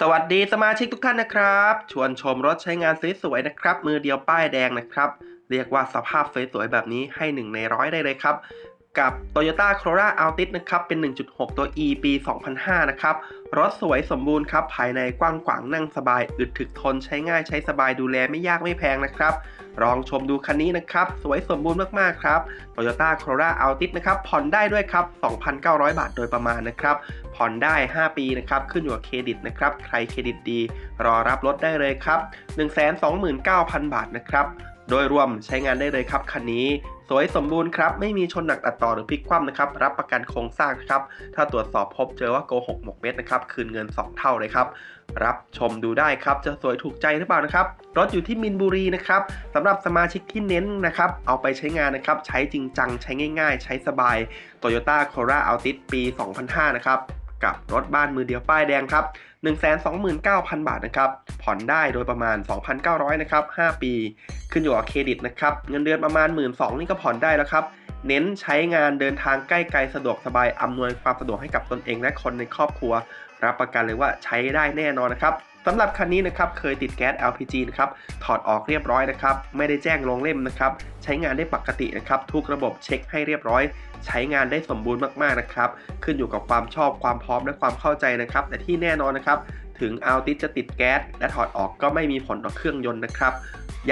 สวัสดีสมาชิกทุกท่านนะครับ ชวนชมรถใช้งานสวยๆนะครับ มือเดียวป้ายแดงนะครับ เรียกว่าสภาพสวยๆแบบนี้ให้หนึ่งในร้อยได้เลยครับ กับ Toyota Corolla Altis นะครับ เป็น 1.6 ตัว E ปี 2005 นะครับ รถสวยสมบูรณ์ครับ ภายในกว้างขวางนั่งสบาย อึดถึกทนใช้ง่ายใช้สบายดูแลไม่ยากไม่แพงนะครับลองชมดูคันนี้นะครับ สวยสมบูรณ์มากๆครับ Toyota Corolla Altis นะครับ ผ่อนได้ด้วยครับ 2,900 บาทโดยประมาณนะครับ ผ่อนได้ 5 ปีนะครับ ขึ้นอยู่กับเครดิตนะครับ ใครเครดิตดี รอรับรถได้เลยครับ 129,000 บาทนะครับ โดยรวมใช้งานได้เลยครับคันนี้ สวยสมบูรณ์ครับ ไม่มีชนหนักตัดต่อหรือพลิกคว่ำนะครับ รับประกันโครงสร้างครับ ถ้าตรวจสอบพบเจอว่าโกหกหมกเม็ดนะครับ คืนเงิน 2 เท่าเลยครับ รับชมดูได้ครับ จะสวยถูกใจหรือเปล่านะครับ รถอยู่ที่มินบุรีนะครับสำหรับสมาชิกที่เน้นนะครับ เอาไปใช้งานนะครับ ใช้จริงจัง ใช้ง่าย ๆ ใช้สบาย Toyota Corolla Altis ปี 2005 นะครับ กับรถบ้านมือเดียวป้ายแดงครับ129,000 บาทนะครับ ผ่อนได้โดยประมาณ 2,900นะครับ 5 ปี ขึ้นอยู่กับเครดิตนะครับ เงินเดือนประมาณ 1 2ื่นนี่ก็ผ่อนได้แล้วครับ เน้นใช้งานเดินทางใกล้ไกลสะดวกสบาย อำนวยความสะดวกให้กับตนเองและคนในครอบครัว รับประกันเลยว่าใช้ได้แน่นอนนะครับ สำหรับคันนี้นะครับเคยติดแก๊ส LPG นะครับถอดออกเรียบร้อยนะครับ ไม่ได้แจ้งลงเล่มนะครับ ใช้งานได้ปกตินะครับ ทุกระบบเช็คให้เรียบร้อย ใช้งานได้สมบูรณ์มากๆนะครับ ขึ้นอยู่กับความชอบความพร้อมและความเข้าใจนะครับ แต่ที่แน่นอนนะครับ ถึงอัลติจะติดแก๊สและถอดออกก็ไม่มีผลต่อเครื่องยนต์นะครับ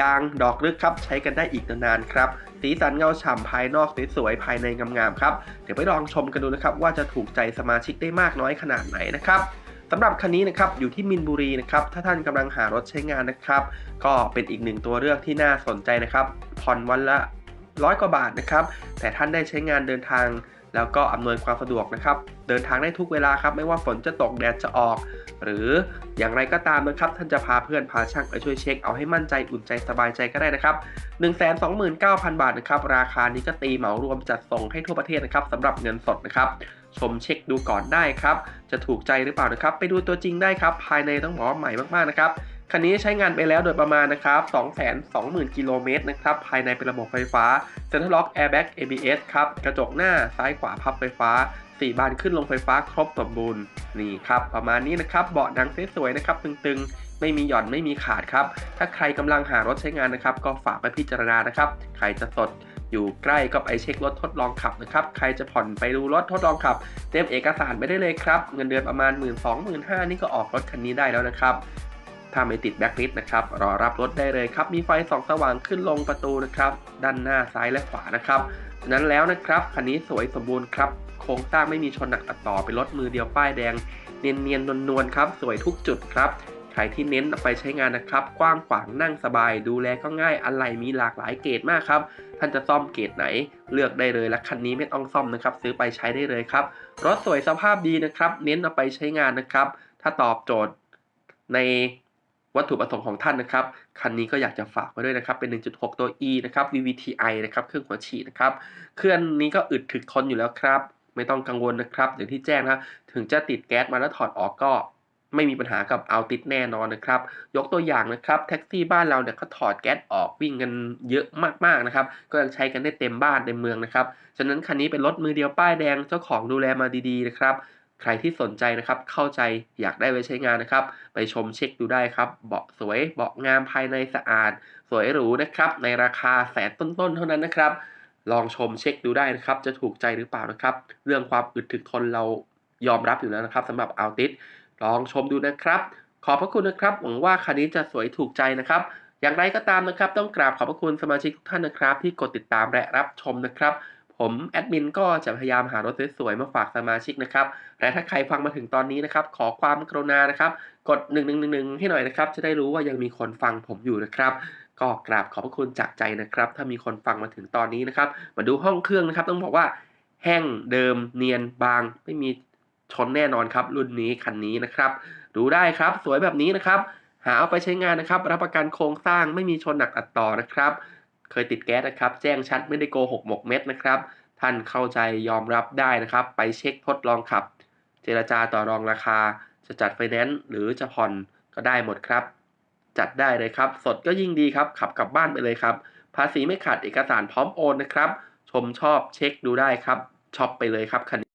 ยางดอกลึกครับใช้กันได้อีกนานๆครับสีสันเงาฉ่ำภายนอกสวยๆภายในงามๆครับเดี๋ยวไปลองชมกันดูนะครับว่าจะถูกใจสมาชิกได้มากน้อยขนาดไหนนะครับ สำหรับคันนี้นะครับอยู่ที่มินบุรีนะครับถ้าท่านกำลังหารถใช้งานนะครับก็เป็นอีกหนึ่งตัวเลือกที่น่าสนใจนะครับผ่อนวันละร้อยกว่าบาทนะครับแต่ท่านได้ใช้งานเดินทาง แล้วก็อำนวยความสะดวกนะครับเดินทางได้ทุกเวลาครับไม่ว่าฝนจะตกแดดจะออก หรืออย่างไรก็ตามนะครับ ท่านจะพาเพื่อนพาช่างไปช่วยเช็คเอาให้มั่นใจอุ่นใจสบายใจก็ได้นะครับ 129,000 บาทนะครับราคานี้ก็ตีเหมารวมจัดส่งให้ทั่วประเทศนะครับสำหรับเงินสดนะครับ ชมเช็คดูก่อนได้ครับ จะถูกใจหรือเปล่านะครับ ไปดูตัวจริงได้ครับ ภายในต้องบอกว่าใหม่มากๆนะครับคันนี้ใช้งานไปแล้วโดยประมาณนะครับ 220,000 กิโลเมตรนะครับ ภายในเป็นระบบไฟฟ้า Center Lock Airbag ABS ครับ กระจกหน้าซ้ายขวาพับไฟฟ้า 4 บานขึ้นลงไฟฟ้าครบสมบูรณ์ นี่ครับ ประมาณนี้นะครับ เบาะหนังสวยๆนะครับ ตึงๆ ไม่มีหย่อนไม่มีขาดครับ ถ้าใครกำลังหารถใช้งานนะครับ ก็ฝากไปพิจารณานะครับ ใครจะสด อยู่ใกล้ก็ไปเช็ครถทดลองขับนะครับ ใครจะผ่อนไปดูรถทดลองขับ เตรียมเอกสารไปได้เลยครับ เงินเดือนประมาณ 1 2 0 0 0 1 5 0นี่ก็ออกรถคันนี้ได้แล้วนะครับถ้าไม่ติดแบ็คลิสนะครับ รอรับรถได้เลยครับ มีไฟส่องสว่างขึ้นลงประตูนะครับ ด้านหน้าซ้ายและขวานะครับนั้นแล้วนะครับคันนี้สวยสมบูรณ์ครับ โครงสร้างไม่มีชนหนักตัดต่อเป็นรถมือเดียวป้ายแดง เนียนเนียนนวลนวลๆครับ สวยทุกจุดครับ ใครที่เน้นเอาไปใช้งานนะครับ กว้างขวางนั่งสบาย ดูแลก็ง่ายอะไรมีหลากหลายเกรดมากครับท่านจะซ่อมเกรดไหน เลือกได้เลยและคันนี้ไม่ต้องซ่อมนะครับ ซื้อไปใช้ได้เลยครับรถสวยสภาพดีนะครับ เน้นเอาไปใช้งานนะครับ ถ้าตอบโจทย์ในวัตถุประสงค์ของท่านนะครับ คันนี้ก็อยากจะฝากไว้ด้วยนะครับ เป็น 1.6 ตัว E นะครับ VVTi นะครับ เครื่องหัวฉีดนะครับ เครื่องนี้ก็อึดถึกทนอยู่แล้วครับ ไม่ต้องกังวลนะครับ อย่างที่แจ้งนะ ถึงจะติดแก๊สมาแล้วถอดออกก็ ไม่มีปัญหากับเอาติดแน่นอนนะครับ ยกตัวอย่างนะครับแท็กซี่บ้านเราเนี่ยเขาถอดแก๊สออกวิ่งกันเยอะมากๆนะครับ ก็ยังใช้กันได้เต็มบ้านเต็มเมืองนะครับ ฉะนั้นคันนี้เป็นรถมือเดียวป้ายแดงเจ้าของดูแลมาดีๆนะครับ ใครที่สนใจนะครับ เข้าใจอยากได้ไว้ใช้งานนะครับ ไปชมเช็คดูได้ครับ เบาะสวยเบาะงามภายในสะอาด สวยหรูนะครับ ในราคาแสนต้นๆเท่านั้นนะครับลองชมเช็คดูได้นะครับ จะถูกใจหรือเปล่านะครับ เรื่องความอึดถึกทนเรายอมรับอยู่แล้วนะครับสำหรับอัลติส ลองชมดูนะครับ ขอบพระคุณนะครับ หวังว่าคันนี้จะสวยถูกใจนะครับ อย่างไรก็ตามนะครับ ต้องกราบขอบพระคุณสมาชิกทุกท่านนะครับ ที่กดติดตามและรับชมนะครับผมแอดมินก็จะพยายามหารถสวยๆมาฝากสมาชิกนะครับ และถ้าใครฟังมาถึงตอนนี้นะครับ ขอความกรุณานะครับ กด 1111 ให้หน่อยนะครับ จะได้รู้ว่ายังมีคนฟังผมอยู่นะครับ ก็กราบขอบพระคุณจากใจนะครับ ถ้ามีคนฟังมาถึงตอนนี้นะครับ มาดูห้องเครื่องนะครับ ต้องบอกว่าแห้งเดิมเนียนบางไม่มี ชนแน่นอนครับ รุ่นนี้คันนี้นะครับดูได้ครับสวยแบบนี้นะครับ หาเอาไปใช้งานนะครับ รับประกันโครงสร้างไม่มีชนหนักอัดต่อนะครับ เคยติดแก๊สนะครับ แจ้งชัดไม่ได้โกหกหมกเม็ดนะครับ ท่านเข้าใจยอมรับได้นะครับ ไปเช็คทดลองขับ เจรจาต่อรองราคา จะจัดไฟแนนซ์หรือจะผ่อนก็ได้หมดครับ จัดได้เลยครับ สดก็ยิ่งดีครับ ขับกลับบ้านไปเลยครับ ภาษีไม่ขาดเอกสารพร้อมโอนนะครับ ชมชอบเช็คดูได้ครับช็อปไปเลยครับคัน